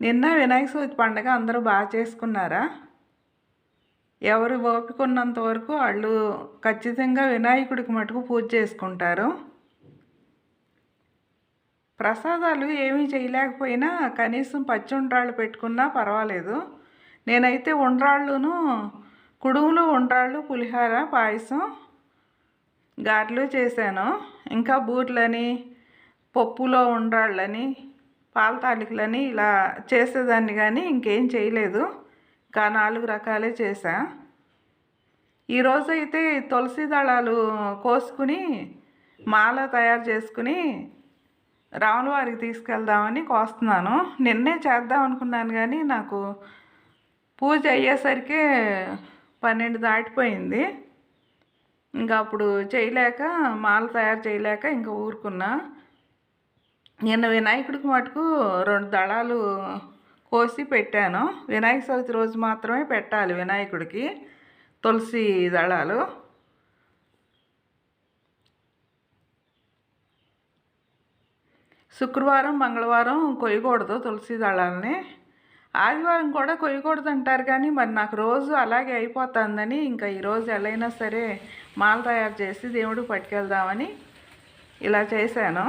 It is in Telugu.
నిన్న వినాయక చవితి పండగ అందరూ బాగా చేసుకున్నారా? ఎవరు ఓపిక ఉన్నంత వరకు వాళ్ళు ఖచ్చితంగా వినాయకుడికి మటుకు పూజ చేసుకుంటారు. ప్రసాదాలు ఏమీ చేయలేకపోయినా కనీసం పచ్చి ఉండ్రాళ్ళు పెట్టుకున్నా పర్వాలేదు. నేనైతే ఉండ్రాళ్ళును కుడుములు ఉండ్రాళ్ళు పులిహార పాయసం గారెలు చేశాను. ఇంకా బూట్లని పప్పులో ఉండ్రాళ్ళని పాల తాలికలని ఇలా చేసేదాన్ని కానీ ఇంకేం చేయలేదు. ఇంకా నాలుగు రకాలే చేసా ఈరోజు అయితే తులసి దళాలు కోసుకుని మాల తయారు చేసుకుని రాముల వారికి తీసుకెళ్దామని కోస్తున్నాను. నిన్నే చేద్దాం అనుకున్నాను కానీ నాకు పూజ అయ్యేసరికి పన్నెండు దాటిపోయింది. ఇంకా అప్పుడు చేయలేక మాల తయారు చేయలేక ఇంకా ఊరుకున్నా. నిన్న వినాయకుడికి మటుకు రెండు దళాలు కోసి పెట్టాను. వినాయక చవితి రోజు మాత్రమే పెట్టాలి వినాయకుడికి తులసి దళాలు. శుక్రవారం మంగళవారం కొయ్యకూడదు తులసి దళాలని. ఆదివారం కూడా కొయ్యకూడదు అంటారు కానీ మరి నాకు రోజు అలాగే అయిపోతుందని ఇంకా ఈరోజు ఎలా అయినా సరే మాల తయారు చేసి దేవుడికి పట్టుకెళ్దామని ఇలా చేశాను.